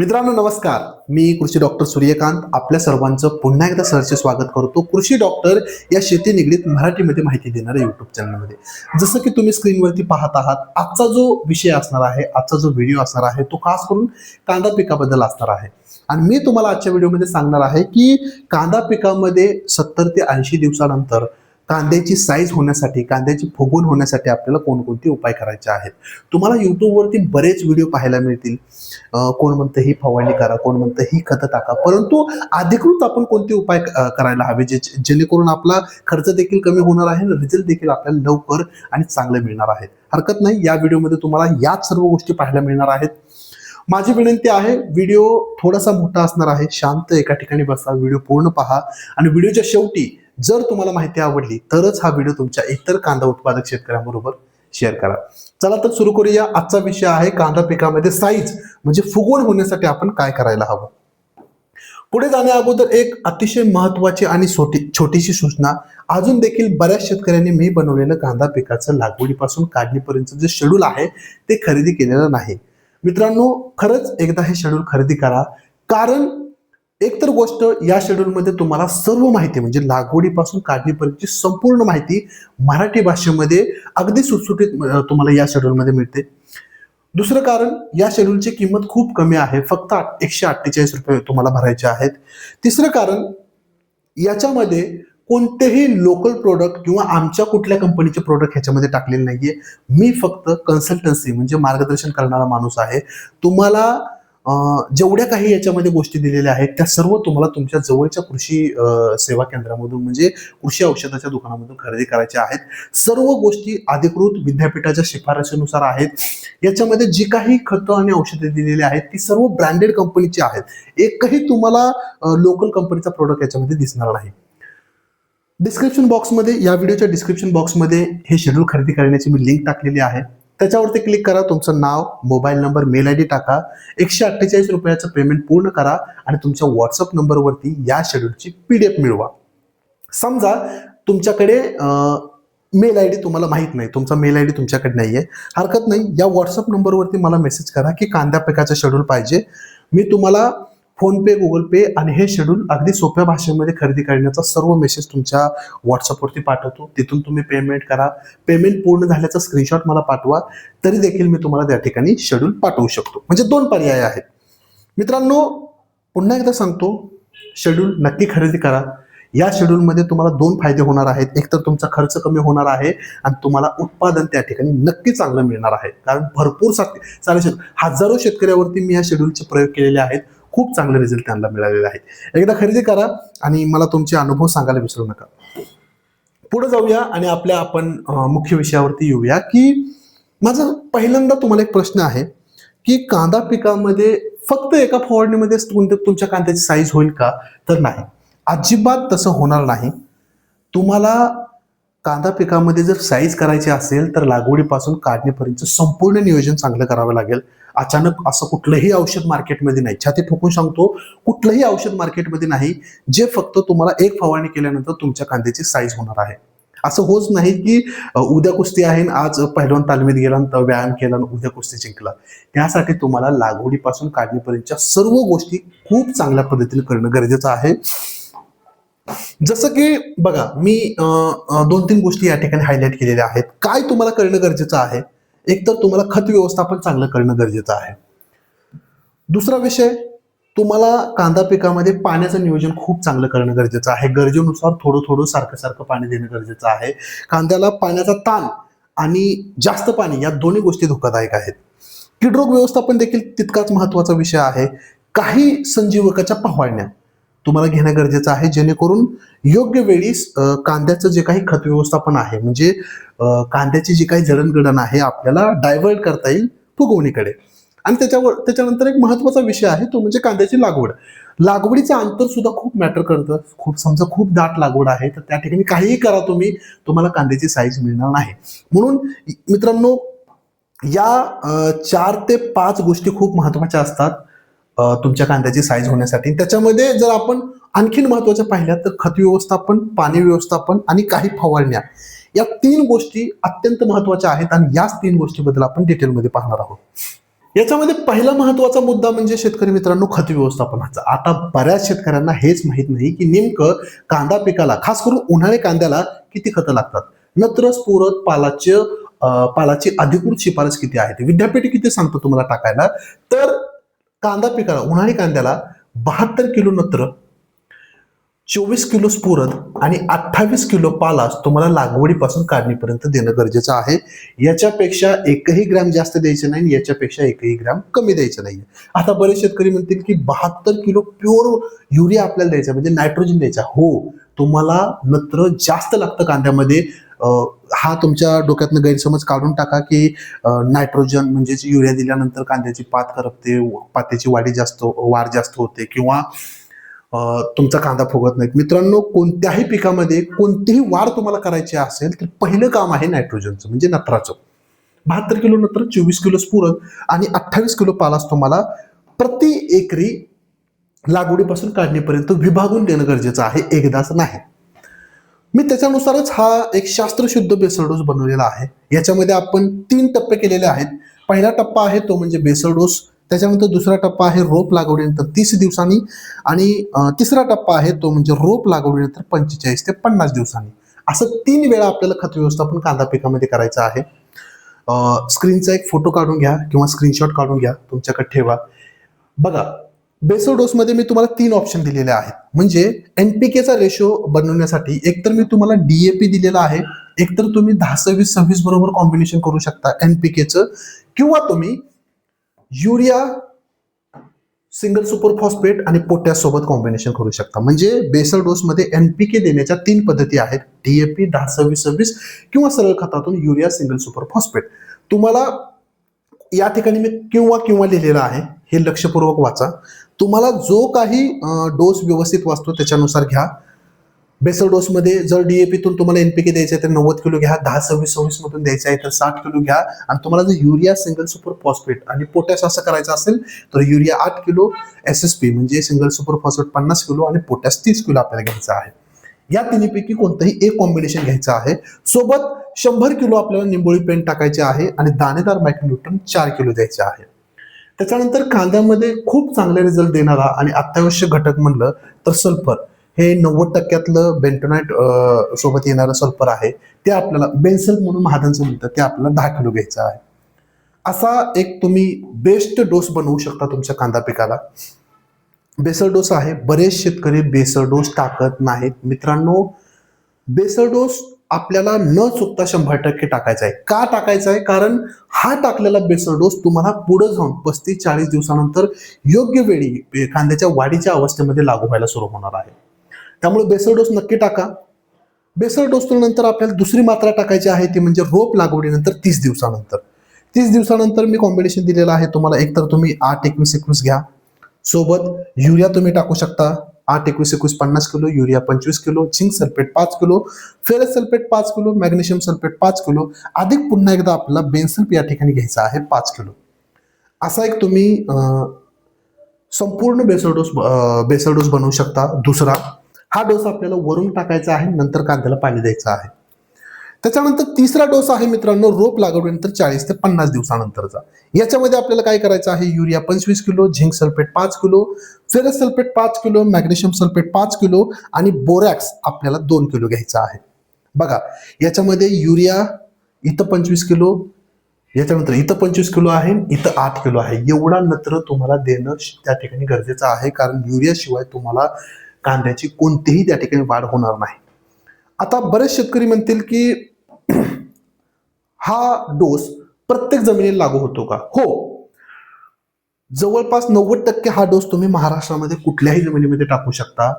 मित्रांनो नमस्कार. मी कृषी डॉक्टर सूर्यकांत. आपल्या सर्वांचं पुन्हा एकदा सरचे स्वागत करतो कृषी डॉक्टर या शेती निगडीत मराठीमध्ये माहिती देणाऱ्या युट्यूब चॅनलमध्ये जसं की तुम्ही स्क्रीनवरती पाहत आहात आजचा जो विषय असणार आहे आजचा जो व्हिडिओ असणार आहे तो खास करून कांदा पिकाबद्दल असणार आहे. आणि मी तुम्हाला आजच्या व्हिडिओमध्ये सांगणार आहे की कांदा पिकामध्ये सत्तर ते ऐंशी दिवसानंतर कांद्याची साईज होण्यासाठी कांद्याची फुगून होण्यासाठी आपल्याला कोणकोणते उपाय करायचे आहेत? तुम्हाला युट्यूबवरती बरेच व्हिडिओ पाहायला मिळतील. कोण म्हणतं ही फवारणी करा कोण म्हणतं ही खतं टाका. परंतु अधिकृत आपण कोणते उपाय करायला हवे जे जेणेकरून आपला खर्च देखील कमी होणार आहे रिझल्ट देखील आपल्याला लवकर आणि चांगले मिळणार आहेत? हरकत नाही. या व्हिडिओमध्ये तुम्हाला याच सर्व गोष्टी पाहायला मिळणार आहेत. माझी विनंती आहे व्हिडिओ थोडासा मोठा असणार आहे. शांत एका ठिकाणी बसा व्हिडिओ पूर्ण पहा. आणि व्हिडिओच्या शेवटी जर तुम्हाला माहिती आवडली तरच हा व्हिडिओ तुमच्या इतर कांदा उत्पादक शेतकऱ्यांबरोबर शेअर करा. चला तर सुरू करूया. आजचा विषय आहे कांदा पिकामध्ये साईज म्हणजे फुगवण होण्यासाठी आपण काय करायला हवं? पुढे जाण्या अगोदर एक अतिशय महत्वाची आणि छोटीशी सूचना. अजून देखील बऱ्याच शेतकऱ्यांनी मी बनवलेलं कांदा पिकाचं लागवडीपासून काढणीपर्यंत जे शेड्यूल आहे ते खरेदी केलेलं नाही. मित्रांनो खरंच एकदा हे शेड्यूल खरेदी करा. कारण एक तर गोष्ट या शेड्यूलमध्ये तुम्हाला सर्व माहिती म्हणजे लागवडीपासून काढणीपर्यंतची संपूर्ण माहिती मराठी भाषेमध्ये अगदी सुटसुटीत तुम्हाला या शेड्यूलमध्ये मिळते. दुसरं कारण या शेड्यूलची किंमत खूप कमी आहे. फक्त आठ- एकशे अठ्ठेचाळीस रुपये तुम्हाला भरायचे आहेत. तिसरं कारण याच्यामध्ये कोणतेही लोकल प्रोडक्ट किंवा आमच्या कुठल्या कंपनीचे प्रोडक्ट ह्याच्यामध्ये टाकलेले नाहीये. मी फक्त कन्सल्टन्सी म्हणजे मार्गदर्शन करणारा माणूस आहे. तुम्हाला जेवढ्या काही याच्यामध्ये गोष्टी दिलेल्या आहेत त्या सर्व तुम्हाला तुमच्या जवळच्या कृषी सेवा केंद्रामधून म्हणजे कृषी औषधाच्या दुकानामधून खरेदी करायच्या आहेत. सर्व गोष्टी अधिकृत विद्यापीठाच्या शिफारशीनुसार आहेत. याच्यामध्ये जी काही खतं आणि औषधे दिलेली आहेत ती सर्व ब्रँडेड कंपनीची आहेत. एकही तुम्हाला लोकल कंपनीचा प्रोडक्ट याच्यामध्ये दिसणार नाही. डिस्क्रिप्शन बॉक्समध्ये या व्हिडिओच्या डिस्क्रिप्शन बॉक्समध्ये हे शेड्यूल खरेदी करण्याची मी लिंक टाकलेली आहे. त्याच्यावरती क्लिक करा तुमचं नाव mobile number mail I D टाका. एकशे अठ्ठेचाळीस रुपयाचं पेमेंट पूर्ण करा आणि तुमच्या व्हॉट्सअप नंबरवरती या शेड्यूलची पी डी एफ मिळवा. समजा तुमच्याकडे मेल आय डी तुम्हाला माहीत नाही. तुमचा मेल आय डी तुमच्याकडे नाही आहे हरकत नाही. या व्हॉट्सअप नंबरवरती मला मेसेज करा की कांद्या पिकाचं शेड्यूल पाहिजे. मी तुम्हाला फोनपे गुगल पे आणि हे शेड्यूल अगदी सोप्या भाषेमध्ये खरेदी करण्याचा सर्व मेसेज तुमच्या व्हॉट्सअपवरती पाठवतो. तिथून तुम्ही पेमेंट करा. पेमेंट पूर्ण झाल्याचा स्क्रीनशॉट मला पाठवा. तरी देखील मी तुम्हाला त्या ठिकाणी शेड्यूल पाठवू शकतो. म्हणजे दोन पर्याय आहेत. मित्रांनो पुन्हा एकदा सांगतो शेड्यूल नक्की खरेदी करा. या शेड्यूलमध्ये तुम्हाला दोन फायदे होणार आहेत. एक तर तुमचा खर्च कमी होणार आहे आणि तुम्हाला उत्पादन त्या ठिकाणी नक्की चांगलं मिळणार आहे. कारण भरपूर सात सारे शेत हजारो शेतकऱ्यावरती मी या शेड्यूलचे प्रयोग केलेले आहेत. खूप चांगले रिझल्ट त्यांना मिळालेले आहेत. एकदा खरेदी करा आणि मला तुमचे अनुभव सांगायला विसरू नका. पुढे जाऊया आणि आपल्या आपण मुख्य विषयावरती येऊया की माझा पहिल्यांदा तुम्हाला एक प्रश्न आहे की कांदा पिकामध्ये फक्त एका फवारणीमध्ये तुमच्या तुमच्या कांद्याची साईज होईल का? तर नाही. अजिबात तसं होणार नाही. तुम्हाला कांदा पिकामध्ये जर साईज करायची असेल तर लागवडीपासून काढणीपर्यंत संपूर्ण नियोजन चांगलं करावं लागेल. अचानक असं कुठलंही औषध मार्केटमध्ये नाही. छाती ठोकून सांगतो कुठलंही औषध मार्केटमध्ये नाही जे फक्त तुम्हाला एक फवारणी केल्यानंतर तुमच्या कांद्याची साईज होणार आहे. असं होच नाही की उद्या कुस्ती आहे आज पहिलवान तालमीत गेला आणि व्यायाम केला आणि उद्या कुस्ती जिंकला. त्यासाठी तुम्हाला लागवडीपासून काढणीपर्यंतच्या सर्व गोष्टी खूप चांगल्या पद्धतीने करणं गरजेचं आहे. जसं की बघा मी अ, दोन तीन गोष्टी या ठिकाणी हायलाईट केलेल्या आहेत. काय तुम्हाला करणं गरजेचं आहे? एक तर तुम्हाला खत व्यवस्थापन चांगलं करणं गरजेचं आहे. दुसरा विषय तुम्हाला कांदा पिकामध्ये पाण्याचं नियोजन खूप चांगलं करणं गरजेचं आहे. गरजेनुसार थोडं थोडं सारखं सारखं पाणी देणं गरजेचं आहे. कांद्याला पाण्याचा ताण आणि जास्त पाणी या दोन्ही गोष्टी धोकादायक आहेत. किडरोग व्यवस्थापन देखील तितकाच महत्त्वाचा विषय आहे. काही संजीवकाच्या फवारण्या तुम्हाला घेणं गरजेचं आहे. जेणेकरून योग्य वेळी कांद्याचं जे काही खत व्यवस्थापन आहे म्हणजे कांद्याची जी काही जडणघडण आहे आपल्याला डायव्हर्ट करता येईल फुगवणीकडे. आणि त्याच्यावर त्याच्यानंतर एक महत्त्वाचा विषय आहे तो म्हणजे कांद्याची लागवड. लागवडीचं अंतर सुद्धा खूप मॅटर करतं. खूप समजा खूप दाट लागवड आहे तर त्या ठिकाणी काहीही करा तुम्ही तुम्हाला कांद्याची साईज मिळणार नाही. म्हणून मित्रांनो या चार ते पाच गोष्टी खूप महत्त्वाच्या असतात. तुमच्या कांद्याची साईज होण्यासाठी. त्याच्यामध्ये जर आपण आणखीन महत्त्वाच्या पाहिल्या तर खत व्यवस्थापन पाणी व्यवस्थापन आणि काही फवारण्या. या तीन गोष्टी अत्यंत महत्त्वाच्या आहेत आणि याच तीन गोष्टीबद्दल आपण डिटेलमध्ये पाहणार आहोत. याच्यामध्ये पहिला महत्त्वाचा मुद्दा म्हणजे शेतकरी मित्रांनो खत व्यवस्थापनाचा. आता बऱ्याच शेतकऱ्यांना हेच माहीत नाही की नेमकं कांदा पिकाला खास करून उन्हाळी कांद्याला किती खतं लागतात? नत्र स्फुरत पालाचे पालाची अधिकृत शिफारस किती आहे विद्यापीठ किती सांगतो तुम्हाला टाकायला? तर कांदा पिकाला उन्हाळी कांद्याला बहात्तर किलो नत्र चोवीस किलो स्फुरद आणि अठ्ठावीस किलो पालास तुम्हाला लागवडीपासून काढणीपर्यंत देणं गरजेचं आहे. याच्यापेक्षा एकही ग्रॅम जास्त द्यायचं नाही आणि याच्यापेक्षा एकही ग्रॅम कमी द्यायचं नाही. आता बरेच शेतकरी म्हणतील की बहात्तर किलो प्युअर युरिया आपल्याला द्यायचा म्हणजे नायट्रोजन द्यायचा हो तुम्हाला नत्र जास्त लागतं कांद्यामध्ये. हा तुमच्या डोक्यातनं गैरसमज काढून टाका की नायट्रोजन म्हणजेच युरिया दिल्यानंतर कांद्याची पात करपते पात्याची वाढी जास्त वाढ जास्त होते किंवा तुमचा कांदा फुगत नाहीत. मित्रांनो कोणत्याही पिकामध्ये कोणतीही वाढ तुम्हाला करायची असेल तर पहिलं काम आहे नायट्रोजनचं म्हणजे नत्राचं. बहात्तर किलो नत्र चोवीस किलो स्फुरण आणि अठ्ठावीस किलो पालास तुम्हाला प्रति एकरी लागवडीपासून काढणीपर्यंत विभागून देणं गरजेचं आहे. एकदाच नाही. मी त्याच्यानुसारच हा एक शास्त्रशुद्ध बेसल डोस बनवलेला आहे. याच्यामध्ये आपण तीन टप्पे केलेले आहेत. पहिला टप्पा आहे तो म्हणजे बेसल डोस. त्याच्यानंतर दुसरा टप्पा आहे रोप लागवडीनंतर तीस दिवसांनी. आणि तिसरा टप्पा आहे तो म्हणजे रोप लागवडीनंतर पंचेचाळीस ते पन्नास दिवसांनी. असं तीन वेळा आपल्याला खत व्यवस्थापन कांदा पिकामध्ये करायचं आहे. स्क्रीनचा एक फोटो काढून घ्या किंवा स्क्रीनशॉट काढून घ्या. तुमच्याकडे ठेवा. बघा बेसो डोसमध्ये मी तुम्हाला तीन ऑप्शन दिलेले आहेत. म्हणजे एनपीकेचा रेशो बनवण्यासाठी एकतर मी तुम्हाला डीएपी दिलेला आहे एकतर तुम्ही दहा सव्वीस सव्वीस बरोबर कॉम्बिनेशन करू शकता एनपीकेचं किंवा तुम्ही युरिया सिंगल सुपर फॉस्फेट आणि पोटॅश सोबत कॉम्बिनेशन करू शकता. म्हणजे बेसल डोसमध्ये एनपीके देण्याच्या तीन पद्धती आहेत. डीएपी दहा सव्वीस सव्वीस किंवा सरळ खतातून युरिया सिंगल सुपर फॉस्फेट तुम्हाला या ठिकाणी मी किंवा किंवा लिहिलेलं आहे. हे लक्षपूर्वक वाचा. तुम्हाला जो काही डोस व्यवस्थित वाचतो त्याच्यानुसार घ्या. बेसल डोसमध्ये जर डीएपीतून तुम्हाला एनपीके द्यायचं आहे तर नव्वद किलो घ्या दहा सव्वीस सव्वीस मधून द्यायचं आहे तर साठ किलो घ्या. आणि तुम्हाला जर युरिया सिंगल सुपर फॉस्फेट आणि पोटॅश असं करायचं असेल तर युरिया आठ किलो एस एस पी म्हणजे सिंगल सुपर फॉस्फेट पन्नास किलो आणि पोटॅश तीस किलो आपल्याला घ्यायचं आहे. या तिन्हीपैकी कोणतंही एक कॉम्बिनेशन घ्यायचं आहे. सोबत शंभर किलो आपल्याला निंबोळी पेंट टाकायचे आहे आणि दाणेदार मायक्रोन्यूट्रन चार किलो द्यायचे आहे. त्याच्यानंतर कांद्यामध्ये खूप चांगले रिझल्ट देणारा आणि अत्यावश्यक घटक म्हणलं तर सल्फर हे नव्वद टक्क्यातलं बेंटोनाईट सोबत येणारं सल्फर आहे. ते आपल्याला बेन्सल म्हणून महादांचं म्हणतात ते आपल्याला दहा किलो घ्यायचं आहे. असा एक तुम्ही बेस्ट डोस बनवू शकता तुमच्या कांदा पिकाला. बेसल डोस आहे. बरेच शेतकरी बेसल डोस टाकत नाहीत. मित्रांनो बेसल डोस आपल्याला न चुकता शंभर टक्के टाकायचा आहे. का टाकायचा आहे? कारण हा टाकलेला बेसर डोस तुम्हाला पुढे जाऊन पस्तीस चाळीस दिवसानंतर योग्य वेळी कांद्याच्या वाढीच्या अवस्थेमध्ये लागू व्हायला सुरू होणार आहे. त्यामुळे बेसर डोस नक्की टाका. बेसर डोस नंतर आपल्याला दुसरी मात्रा टाकायची आहे ती म्हणजे रोप लागवडीनंतर तीस दिवसानंतर. तीस दिवसानंतर मी कॉम्बिनेशन दिलेलं आहे. तुम्हाला एकतर तुम्ही आठ एकवीस एकवीस घ्या. सोबत युरिया तुम्ही टाकू शकता. आठ एकवीस एकवीस पन्नास किलो युरिया पंचवीस किलो झिंक सल्फेट पाच किलो फेरस सल्फेट पाच किलो मॅग्नेशियम सल्फेट पाच किलो अधिक पुन्हा एकदा आपल्याला बेन्सल्फ या ठिकाणी घ्यायचा आहे पाच किलो. असा एक तुम्ही संपूर्ण बेसल डोस बेसल डोस बनवू शकता. दुसरा हा डोस आपल्याला वरून टाकायचा आहे नंतर कांद्याला पाणी द्यायचं आहे. त्याच्यानंतर तिसरा डोस आहे मित्रांनो रोप लागवडीनंतर चाळीस ते पन्नास दिवसानंतरचा. याच्यामध्ये आपल्याला काय करायचं आहे? युरिया पंचवीस किलो झिंक सल्फेट पाच किलो फेरस सल्फेट पाच किलो मॅग्नेशियम सल्फेट पाच किलो आणि बोरॅक्स आपल्याला दोन किलो घ्यायचा आहे. बघा याच्यामध्ये युरिया इथं पंचवीस किलो याच्यानंतर इथं पंचवीस किलो आहे इथं आठ किलो आहे. एवढा नत्र तुम्हाला देणं त्या ठिकाणी गरजेचं आहे कारण युरियाशिवाय तुम्हाला कांद्याची कोणतीही त्या ठिकाणी वाढ होणार नाही. आता बरेच शेतकरी म्हणतील की हा डोस प्रत्येक जमिनीला लागू होतो का? हो. जवळपास नव्वद टक्के हा डोस तुम्ही महाराष्ट्रामध्ये कुठल्याही जमिनीमध्ये टाकू शकता.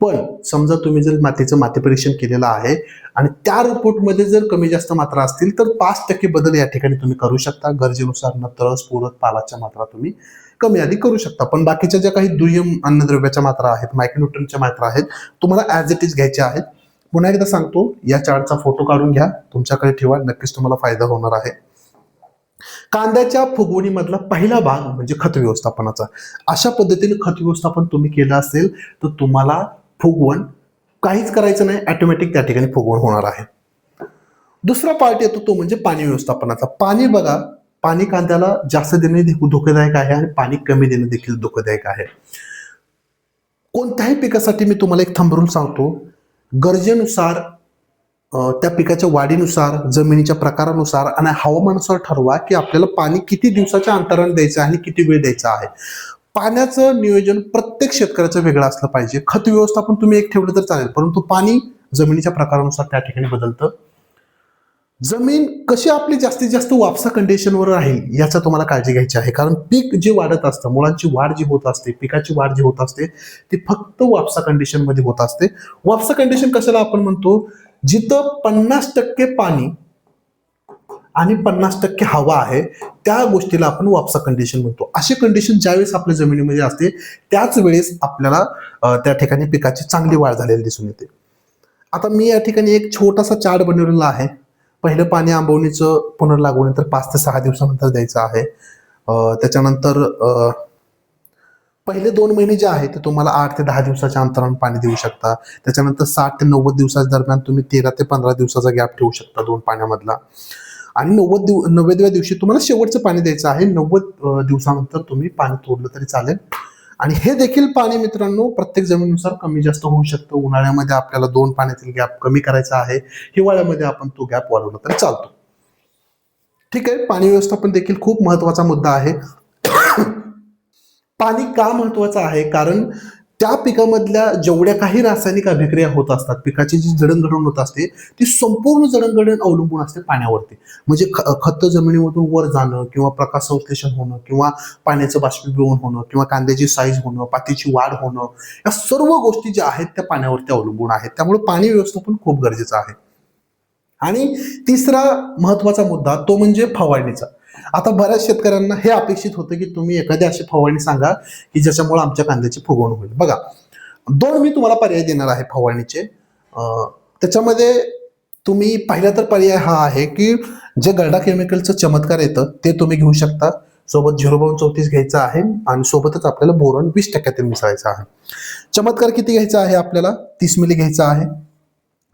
पण समजा तुम्ही जर मातीचं माती परीक्षण केलेलं आहे आणि त्या रिपोर्टमध्ये जर कमी जास्त मात्रा असतील तर पाच टक्के बदल या ठिकाणी तुम्ही करू शकता. गरजेनुसार नत्र स्फुरत पालाच्या मात्रा तुम्ही कमी अधिक करू शकता. पण बाकीच्या ज्या काही दुय्यम अन्नद्रव्याच्या मात्रा आहेत मायक्रोन्युट्रनच्या मात्रा आहेत तुम्हाला ॲज इट इज घ्यायच्या आहेत. पुन्हा एकदा सांगतो या चार्टचा फोटो काढून घ्या. तुमच्याकडे ठेवा नक्कीच तुम्हाला फायदा होणार आहे. कांद्याच्या फुगवणीमधला पहिला भाग म्हणजे खत व्यवस्थापनाचा. अशा पद्धतीने खत व्यवस्थापन तुम्ही केलं असेल तर तुम्हाला फुगवण काहीच करायचं नाही ऑटोमॅटिक त्या ठिकाणी फुगवण होणार आहे. दुसरा पार्ट येतो तो म्हणजे पाणी व्यवस्थापनाचा. पाणी बघा पाणी कांद्याला जास्त देणे देखील धोकादायक आहे आणि पाणी कमी देणे देखील धोकादायक आहे. कोणत्याही पिकासाठी मी तुम्हाला एक थांबवून सांगतो गरजेनुसार त्या पिकाच्या वाढीनुसार जमिनीच्या प्रकारानुसार आणि हवामानानुसार ठरवा की आपल्याला पाणी किती दिवसाच्या अंतराने द्यायचं आहे आणि किती वेळ द्यायचा आहे. पाण्याचं नियोजन प्रत्येक शेतकऱ्याचं वेगळं असलं पाहिजे. खत व्यवस्थापन तुम्ही एक ठेवलं तर चालेल परंतु पाणी जमिनीच्या प्रकारानुसार त्या ठिकाणी बदलतं जमीन कशी आपली जास्तीत जास्त वापसा कंडिशनवर राहील याचा तुम्हाला काळजी घ्यायची आहे. कारण पीक जे वाढत असतं मुळांची वाढ जी होत असते पिकाची वाढ जी होत असते ती फक्त वापसा कंडिशनमध्ये होत असते. वापसा कंडिशन कशाला आपण म्हणतो? जिथं पन्नास टक्के पाणी आणि पन्नास टक्के हवा आहे त्या गोष्टीला आपण वापसा कंडिशन म्हणतो. अशी कंडिशन ज्यावेळेस आपल्या जमिनीमध्ये असते त्याच वेळेस आपल्याला त्या ठिकाणी पिकाची चांगली वाढ झालेली दिसून येते. आता मी या ठिकाणी एक छोटासा चार्ट बनवलेला आहे. पहिलं पाणी आंबवणीचं पुनर्लागवणीनंतर पाच ते सहा दिवसानंतर द्यायचं आहे. त्याच्यानंतर अं, पहिले दोन महिने जे आहे ते तुम्हाला आठ ते दहा दिवसाच्या अंतराने पाणी देऊ शकता. त्याच्यानंतर साठ ते नव्वद दिवसाच्या दरम्यान तुम्ही तेरा ते पंधरा दिवसाचा गॅप ठेवू शकता दोन पाण्यामधला. आणि नव्वद दिव नव्वदव्या दिवशी तुम्हाला शेवटचं पाणी द्यायचं आहे. नव्वद दिवसानंतर तुम्ही पाणी तोडलं तरी चालेल. आणि हे देखील पाणी मित्रांनो प्रत्येक जमिनीनुसार कमी जास्त होऊ शकतं. उन्हाळ्यामध्ये आपल्याला दोन पाण्यातील गॅप कमी करायचा आहे. हिवाळ्यामध्ये आपण तो गॅप वाढवला तरी चालतो. ठीक आहे पाणी व्यवस्थापन देखील खूप महत्त्वाचा मुद्दा आहे. पाणी का महत्वाचं आहे? कारण त्या पिकामधल्या जेवढ्या काही रासायनिक अभिक्रिया होत असतात पिकाची जी जडणघडण होत असते ती संपूर्ण जडणघडण अवलंबून असते पाण्यावरती. म्हणजे ख- खत जमिनीमधून वर जाणं किंवा प्रकाश संश्लेषण होणं किंवा पाण्याचं बाष्पीभवन होणं किंवा कांद्याची साईज होणं पातीची वाढ होणं या सर्व गोष्टी ज्या आहेत त्या पाण्यावरती अवलंबून आहेत. त्यामुळे पाणी व्यवस्थापन खूप गरजेचं आहे. आणि तिसरा महत्त्वाचा मुद्दा तो म्हणजे फवारणीचा. आता बऱ्याच शेतकऱ्यांना हे अपेक्षित होतं की तुम्ही एखादी अशी फवारणी सांगा की ज्याच्यामुळे आमच्या कांद्याची फुगवण होईल. बघा दोन मी तुम्हाला पर्याय देणार आहे फवारणीचे. अं, त्याच्यामध्ये तुम्ही पहिला तर पर्याय हा आहे की जे गरडा केमिकलचं चमत्कार येतं ते तुम्ही घेऊ शकता. सोबत झिरो बावन चौतीस घ्यायचं आहे आणि सोबतच आपल्याला बोरॉन वीस टक्क्यातील मिसळायचं आहे. चमत्कार किती घ्यायचा आहे आपल्याला? तीस मिली घ्यायचा आहे.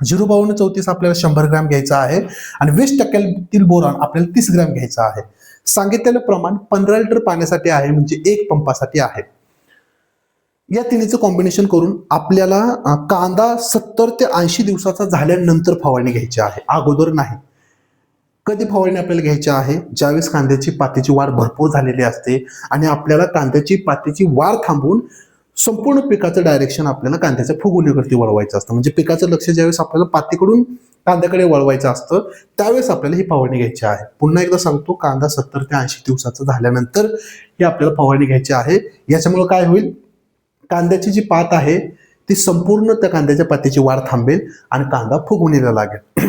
झिरो बावन्न चौतीस आपल्याला शंभर ग्रॅम घ्यायचा आहे आणि वीस टक्क्यातील बोरॉन आपल्याला तीस ग्रॅम घ्यायचा आहे. सांगितलेलं प्रमाण पंधरा लिटर पाण्यासाठी आहे म्हणजे एक पंपासाठी आहे. या तिन्हीचं कॉम्बिनेशन करून आपल्याला कांदा सत्तर ते ऐंशी दिवसाचा झाल्यानंतर फवारणी घ्यायची आहे. अगोदर नाही. कधी फवारणी आपल्याला घ्यायची आहे? ज्यावेळेस कांद्याची पातीची वाढ भरपूर झालेली असते आणि आपल्याला कांद्याची पातीची वाढ थांबवून संपूर्ण पिकाचं डायरेक्शन आपल्याला कांद्याच्या फुगवणीवरती वळवायचं असतं. म्हणजे पिकाचं लक्ष ज्यावेळेस आपल्याला पातीकडून कांद्याकडे वळवायचं असतं त्यावेळेस आपल्याला ही फवारणी घ्यायची आहे. पुन्हा एकदा सांगतो कांदा सत्तर ते ऐंशी दिवसाचा झाल्यानंतर ही आपल्याला फवारणी घ्यायची आहे. याच्यामुळे काय होईल? कांद्याची जी पात आहे ती संपूर्ण त्या कांद्याच्या पातीची वाढ थांबेल आणि कांदा फुगवणीला लागेल.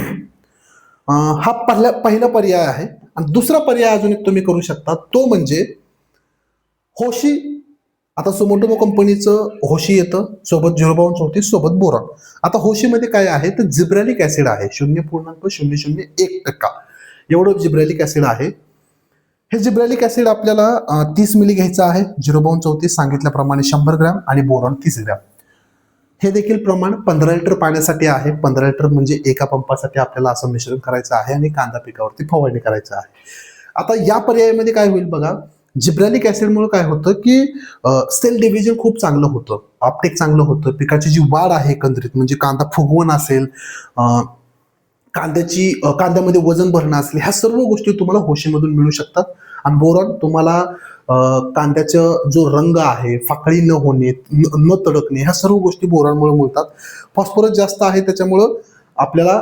हा पहिला पहिला पर्याय आहे. आणि दुसरा पर्याय अजून एक तुम्ही करू शकता तो म्हणजे होशी आता सुमोटोमो कंपनीचं होशी येतं सोबत झिरो बावन चौतीस सोबत बोरॉन. आता होशीमध्ये काय आहे? तर जिब्रॅलिक ऍसिड आहे शून्य पूर्णांक शून्य शून्य एक टक्का. एवढं जिब्रॅलिक ऍसिड आहे. हे जिब्रॅलिक ऍसिड आपल्याला तीस मिली घ्यायचं आहे. झिरो बावन चौतीस सांगितल्याप्रमाणे शंभर ग्रॅम आणि बोरॉन तीस ग्रॅम. हे देखील प्रमाण पंधरा लिटर पाण्यासाठी आहे. पंधरा लिटर म्हणजे एका पंपासाठी आपल्याला असं मिश्रण करायचं आहे आणि कांदा पिकावरती फवारणी करायचं आहे. आता या पर्यायामध्ये काय होईल बघा? जिब्रॅलिक ऍसिडमुळे काय होतं की सेल डिव्हिजन खूप चांगलं होतं. आपटेक चांगलं होतं. पिकाची जी वाढ आहे एकंदरीत म्हणजे कांदा फुगवण असेल कांद्याची कांद्यामध्ये वजन भरणं असेल ह्या सर्व गोष्टी तुम्हाला होशीमधून मिळू शकतात. आणि बोरॉन तुम्हाला कांद्याचं कांद्याचा जो रंग आहे फाकळी न होणे न न तडकणे ह्या सर्व गोष्टी बोरॉनमुळे मिळतात. फॉस्फरस जास्त आहे त्याच्यामुळं आपल्याला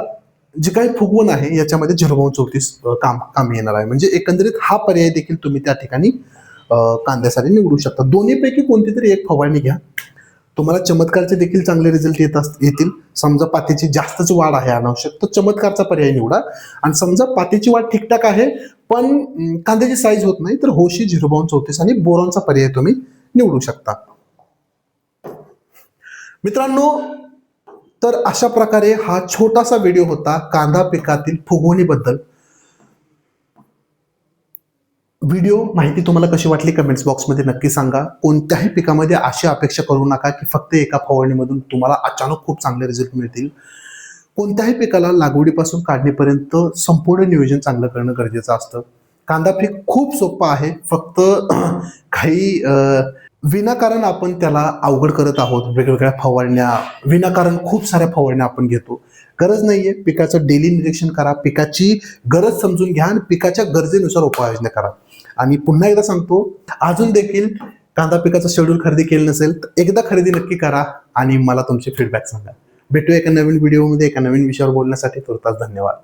जे काही फुगवण आहे याच्यामध्ये झिरो चौतीस काम काम येणार आहे. म्हणजे एकंदरीत हा पर्याय देखील तुम्ही त्या ठिकाणी कांद्यासाठी निवडू शकता. दोन्हीपैकी कोणती तरी एक फवारणी घ्या. तुम्हाला चमत्कारचे देखील चांगले रिझल्ट येत अस येतील. समजा पातीची जास्तच वाढ आहे अनावश्यक तर चमत्कारचा पर्याय निवडा. आणि समजा पातीची वाढ ठीकठाक आहे पण कांद्याची साईज होत नाही तर होशी झिरो चौतीस आणि बोरॉनचा पर्याय तुम्ही निवडू शकता. मित्रांनो तर अशा प्रकारे हा छोटासा व्हिडिओ होता कांदा पिकातील फुगवणीबद्दल. व्हिडिओ माहिती तुम्हाला कशी वाटली कमेंट्स बॉक्समध्ये नक्की सांगा. कोणत्याही पिकामध्ये अशी अपेक्षा करू नका की फक्त एका फवारणीमधून तुम्हाला अचानक खूप चांगले रिझल्ट मिळतील. कोणत्याही पिकाला लागवडीपासून काढणीपर्यंत संपूर्ण नियोजन चांगलं करणं गरजेचं असतं. कांदा पीक खूप सोपं आहे. फक्त काही विनाकारण आपण त्याला अवघड करत आहोत वेगवेगळ्या फवारण्या विनाकारण खूप साऱ्या फवारण्या आपण घेतो. गरज नाहीये पिकाचं डेली निरीक्षण करा पिकाची गरज समजून घ्या आणि पिकाच्या गरजेनुसार उपाययोजना करा. आणि पुन्हा एकदा सांगतो अजून देखील कांदा पिकाचं शेड्यूल खरेदी केलं नसेल तर एकदा खरेदी नक्की करा आणि मला तुमचे फीडबॅक सांगा. भेटूया एका नवीन व्हिडिओमध्ये एका नवीन विषयावर बोलण्यासाठी तुर्तास धन्यवाद.